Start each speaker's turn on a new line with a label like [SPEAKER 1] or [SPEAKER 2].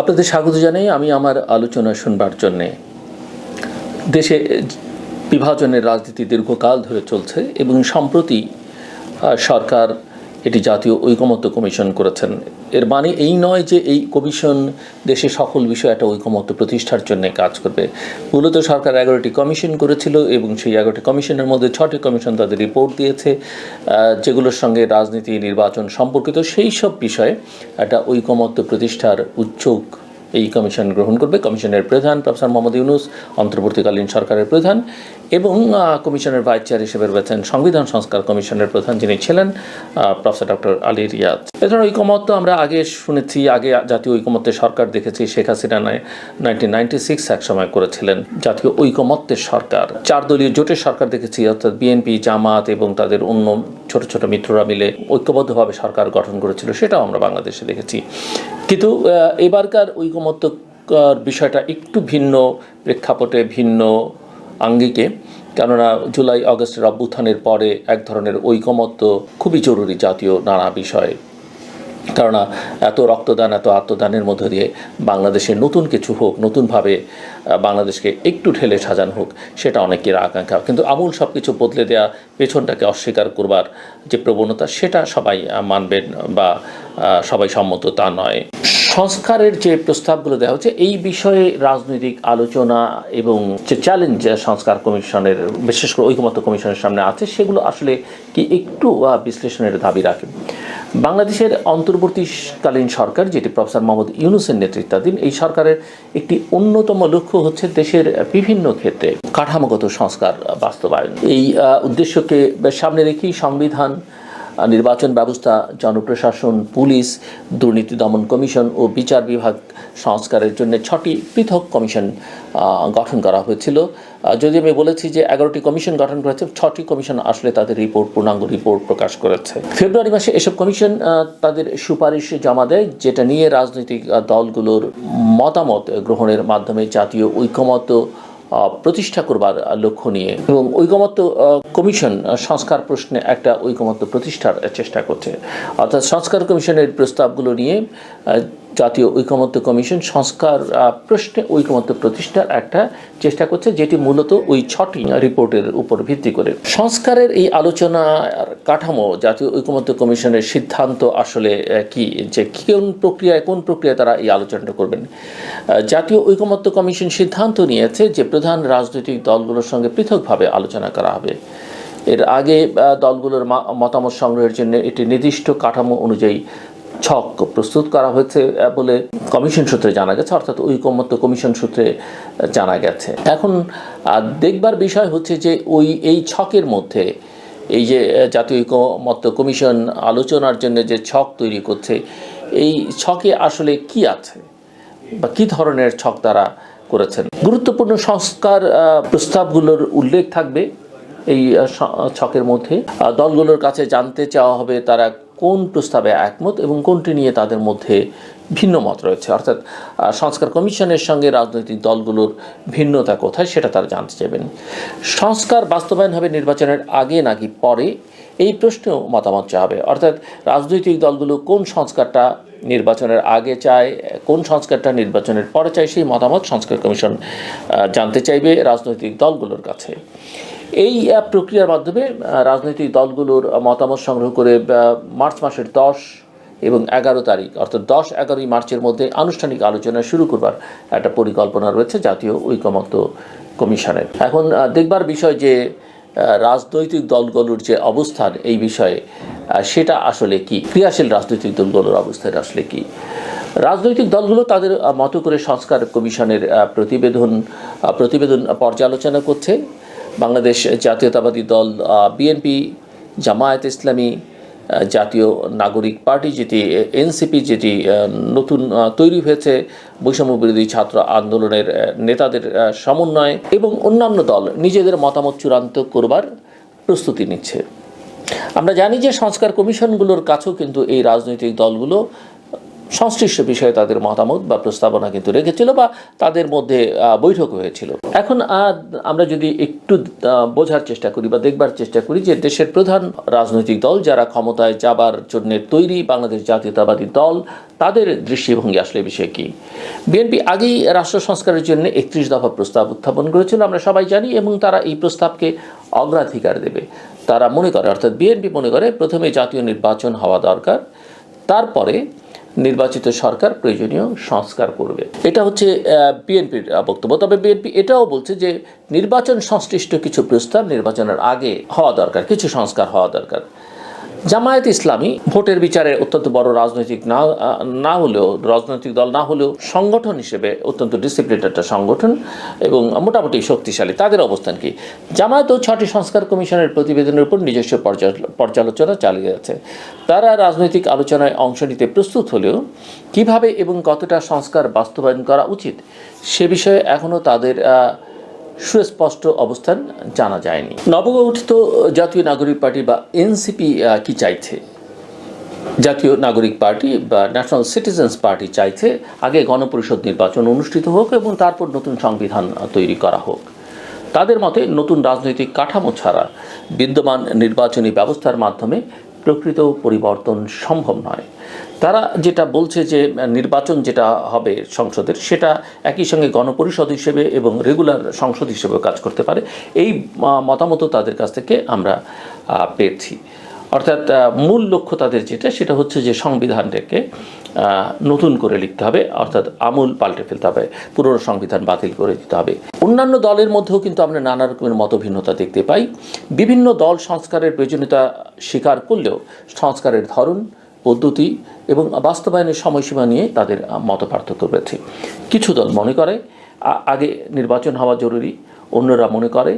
[SPEAKER 1] আপনাদের স্বাগত জানাই। আমি আমার আলোচনা শুনবার জন্যে। দেশে বিভাজনের রাজনীতি দীর্ঘকাল ধরে চলছে এবং সম্প্রতি সরকার এটি জাতীয় ঐকমত্য কমিশন করেছেন। এর মানে এই নয় যে এই কমিশন দেশে সকল বিষয়ে একটা ঐকমত্য প্রতিষ্ঠার জন্য কাজ করবে। মূলত সরকার এগারোটি কমিশন করেছিল এবং সেই এগারোটি কমিশনের মধ্যে ছটি কমিশন তাদের রিপোর্ট দিয়েছে যেগুলোর সঙ্গে রাজনীতি, নির্বাচন সম্পর্কিত সেই সব বিষয়ে একটা ঐকমত্য প্রতিষ্ঠার উদ্যোগ এই কমিশন গ্রহণ করবে। কমিশনের প্রধান প্রফেসর মোহাম্মদ ইউনুস, অন্তর্বর্তীকালীন সরকারের প্রধান এবং কমিশনের ভাইস চেয়ার হিসেবে রয়েছেন সংবিধান সংস্কার কমিশনের প্রধান যিনি ছিলেন প্রফেসর ডক্টর আলী রিয়াজ এছাড়া ঐকমত্য আমরা আগে শুনেছি, আগে জাতীয় ঐকমত্যের সরকার দেখেছি, Sheikh Hasina nineteen ninety six এক সময় করেছিলেন জাতীয় ঐকমত্যের সরকার। চার দলীয় জোটের সরকার দেখেছি, অর্থাৎ বিএনপি জামাত এবং তাদের অন্য ছোট ছোট মিত্ররা মিলে ঐক্যবদ্ধভাবে সরকার গঠন করেছিল, সেটাও আমরা বাংলাদেশে দেখেছি। কিন্তু এবারকার ঐকমত্য বিষয়টা একটু ভিন্ন, প্রেক্ষাপটে ভিন্ন আঙ্গিকে। কেননা জুলাই, আগস্টের অভ্যুত্থানের পরে এক ধরনের ঐকমত্য খুবই জরুরি জাতীয় নানা বিষয়ে। কেননা এত রক্তদান, এত আত্মদানের মধ্য দিয়ে বাংলাদেশে নতুন কিছু হোক, নতুনভাবে বাংলাদেশকে একটু ঠেলে সাজানো হোক, সেটা অনেকের আকাঙ্ক্ষা। কিন্তু আমূল সব কিছু বদলে দেওয়া পেছনটাকে অস্বীকার করবার যে প্রবণতা, সেটা সবাই মানবেন বা সবাই সম্মত তা নয়। সংস্কারের যে প্রস্তাবগুলো দেওয়া হচ্ছে, এই বিষয়ে রাজনৈতিক আলোচনা এবং যে চ্যালেঞ্জ সংস্কার কমিশনের, বিশেষ করে ঐকমত্য কমিশনের সামনে আছে, সেগুলো আসলে কি একটু বিশ্লেষণের দাবি রাখে? বাংলাদেশের অন্তর্বর্তীকালীন সরকার, যেটি প্রফেসর মোহাম্মদ ইউনুসের নেতৃত্বাধীন, এই সরকারের একটি অন্যতম লক্ষ্য হচ্ছে দেশের বিভিন্ন ক্ষেত্রে কাঠামোগত সংস্কার বাস্তবায়ন। এই উদ্দেশ্যকে সামনে রেখেই সংবিধান নির্বাচন ব্যবস্থা, জনপ্রশাসন, পুলিশ, দুর্নীতি দমন কমিশন ও বিচার বিভাগ সংস্কারের জন্য ছটি পৃথক কমিশন গঠন করা হয়েছিল। যদি আমি বলেছি যে এগারোটি কমিশন গঠন করেছে, ছটি কমিশন আসলে তাদের রিপোর্ট, পূর্ণাঙ্গ রিপোর্ট প্রকাশ করেছে। ফেব্রুয়ারি মাসে এসব কমিশন তাদের সুপারিশ জমা দেয়, যেটা নিয়ে রাজনৈতিক দলগুলোর মতামত গ্রহণের মাধ্যমে জাতীয় ঐকমত্য প্রতিষ্ঠা করবার লক্ষ্য নিয়ে। এবং ঐকমত্য কমিশন সংস্কার প্রশ্নে একটা ঐকমত্য প্রতিষ্ঠার চেষ্টা করছে। অর্থাৎ সংস্কার কমিশনের প্রস্তাবগুলো নিয়ে জাতীয় ঐকমত্য কমিশন সংস্কার প্রশ্নে ঐকমত্য প্রতিষ্ঠার একটা চেষ্টা করছে, যেটি মূলত ওই ছটি রিপোর্টের উপর ভিত্তি করে। সংস্কারের এই আলোচনার কাঠামো জাতীয় ঐকমত্য কমিশনের সিদ্ধান্ত আসলে কি? যে কোন প্রক্রিয়ায় কোন প্রক্রিয়ায় তারা এই আলোচনাটা করবেন? জাতীয় ঐকমত্য কমিশন সিদ্ধান্ত নিয়েছে যে প্রধান রাজনৈতিক দলগুলোর সঙ্গে পৃথকভাবে আলোচনা করা হবে। এর আগে দলগুলোর মতামত সংগ্রহের জন্য একটি নির্দিষ্ট কাঠামো অনুযায়ী ছক প্রস্তুত করা হয়েছে বলে কমিশন সূত্রে জানা গেছে, অর্থাৎ ঐকমত্য কমিশন সূত্রে জানা গেছে। এখন দেখবার বিষয় হচ্ছে যে ওই, এই ছকের মধ্যে এই যে জাতীয় ঐকমত্য কমিশন আলোচনার জন্য যে ছক তৈরি করছে, এই ছকে আসলে কি আছে? বা কী ধরনের ছক তারা করেছেন? গুরুত্বপূর্ণ সংস্কার প্রস্তাবগুলোর উল্লেখ থাকবে এই ছকের মধ্যে। দলগুলোর কাছে জানতে চাওয়া হবে তারা কোন প্রস্তাবে একমত এবং কোনটি নিয়ে তাদের মধ্যে ভিন্ন মত রয়েছে? অর্থাৎ সংস্কার কমিশনের সঙ্গে রাজনৈতিক দলগুলোর ভিন্নতা কোথায় সেটা তারা জানতে চাইবেন। সংস্কার বাস্তবায়ন হবে নির্বাচনের আগে নাকি পরে? এই প্রশ্নেও মতামত হবে। অর্থাৎ, রাজনৈতিক দলগুলো কোন সংস্কারটা নির্বাচনের আগে চায়, কোন সংস্কারটা নির্বাচনের পরে চায় সেই মতামত সংস্কার কমিশন জানতে চাইবে রাজনৈতিক দলগুলোর কাছে। এই প্রক্রিয়ার মাধ্যমে রাজনৈতিক দলগুলোর মতামত সংগ্রহ করে মার্চ মাসের দশ এবং এগারো তারিখ, অর্থাৎ দশ এগারোই মার্চের মধ্যে আনুষ্ঠানিক আলোচনা শুরু করবার একটা পরিকল্পনা রয়েছে জাতীয় ঐকমত্য কমিশনের। এখন দেখবার বিষয় যে রাজনৈতিক দলগুলোর যে অবস্থান এই বিষয়ে সেটা আসলে কি? ক্রিয়াশীল রাজনৈতিক দলগুলোর অবস্থান আসলে কি? রাজনৈতিক দলগুলো তাদের মতো করে সংস্কার কমিশনের প্রতিবেদন প্রতিবেদন পর্যালোচনা করছে। বাংলাদেশ জাতীয়তাবাদী দল বিএনপি জামায়াত ইসলামী জাতীয় নাগরিক পার্টি যেটি এনসিপি যেটি নতুন তৈরি হয়েছে বৈষম্য বিরোধী ছাত্র আন্দোলনের নেতাদের সমন্বয় এবং অন্যান্য দল নিজেদের মতামত চূড়ান্ত করবার প্রস্তুতি নিচ্ছে। আমরা জানি যে সংস্কার কমিশনগুলোর কাছেও কিন্তু এই রাজনৈতিক দলগুলো সংশ্লিষ্ট বিষয়ে তাদের মতামত বা প্রস্তাবনা কিন্তু রেখেছিল বা তাদের মধ্যে বৈঠক হয়েছিল। এখন আমরা যদি একটু বোঝার চেষ্টা করি বা দেখবার চেষ্টা করি যে দেশের প্রধান রাজনৈতিক দল যারা ক্ষমতায় যাবার জন্য তৈরি বাংলাদেশ জাতীয়তাবাদী দল, তাদের দৃষ্টিভঙ্গি আসলে বিষয়ে কি? বিএনপি আগেই রাষ্ট্র সংস্কারের জন্য একত্রিশ দফা প্রস্তাব উত্থাপন করেছিল, আমরা সবাই জানি, এবং তারা এই প্রস্তাবকে অগ্রাধিকার দেবে। তারা মনে করে, অর্থাৎ বিএনপি মনে করে, প্রথমে জাতীয় নির্বাচন হওয়া দরকার, তারপরে নির্বাচিত সরকার প্রয়োজনীয় সংস্কার করবে। এটা হচ্ছে বিএনপির বক্তব্য। তবে বিএনপি এটাও বলছে যে নির্বাচন সংশ্লিষ্ট কিছু প্রস্তাব নির্বাচনের আগে হওয়া দরকার, কিছু সংস্কার হওয়া দরকার। জামায়াত ইসলামী ভোটের বিচারে অত্যন্ত বড় রাজনৈতিক না না হলেও, রাজনৈতিক দল না হলেও সংগঠন হিসেবে অত্যন্ত ডিসিপ্লিন একটা সংগঠন এবং মোটামুটি শক্তিশালী। তাদের অবস্থান কি? জামায়াতও ছটি সংস্কার কমিশনের প্রতিবেদনের উপর নিজস্ব পর্যালোচনা চালিয়ে যাচ্ছে। তারা রাজনৈতিক আলোচনায় অংশ নিতে প্রস্তুত হলেও কীভাবে এবং কতটা সংস্কার বাস্তবায়ন করা উচিত, সে বিষয়ে এখনও তাদের সুস্পষ্ট অবস্থান জানা যায়নি। নবগঠিত জাতীয় নাগরিক পার্টি বা এনসিপি কি চাইছে? জাতীয় নাগরিক পার্টি বা ন্যাশনাল সিটিজেন্স পার্টি চাইছে আগে গণপরিষদ নির্বাচন অনুষ্ঠিত হোক এবং তারপর নতুন সংবিধান তৈরি করা হোক। তাদের মতে নতুন রাজনৈতিক কাঠামো ছাড়া বিদ্যমান নির্বাচনী ব্যবস্থার মাধ্যমে প্রকৃত পরিবর্তন সম্ভব নয়। তারা যেটা বলছে যে, নির্বাচন যেটা হবে সংসদের, সেটা একই সঙ্গে গণপরিষদ হিসেবে এবং রেগুলার সংসদ হিসেবেও কাজ করতে পারে। এই মতামতও তাদের কাছ থেকে আমরা পেয়েছি। অর্থাৎ মূল লক্ষ্য তাদের যেটা, সেটা হচ্ছে যে সংবিধানটাকে নতুন করে লিখতে হবে, অর্থাৎ আমূল পাল্টে ফেলতে হবে, পুরনো সংবিধান বাতিল করে দিতে হবে। অন্যান্য দলের মধ্যেও কিন্তু আমরা নানা রকমের মতভিন্নতা দেখতে পাই। বিভিন্ন দল সংস্কারের প্রয়োজনীয়তা স্বীকার করলেও সংস্কারের ধরন, পদ্ধতি এবং বাস্তবায়নের সময়সীমা নিয়ে তাদের মত পার্থক্য রয়েছে। কিছু দল মনে করে আগে নির্বাচন হওয়া জরুরি, অন্যরা মনে করে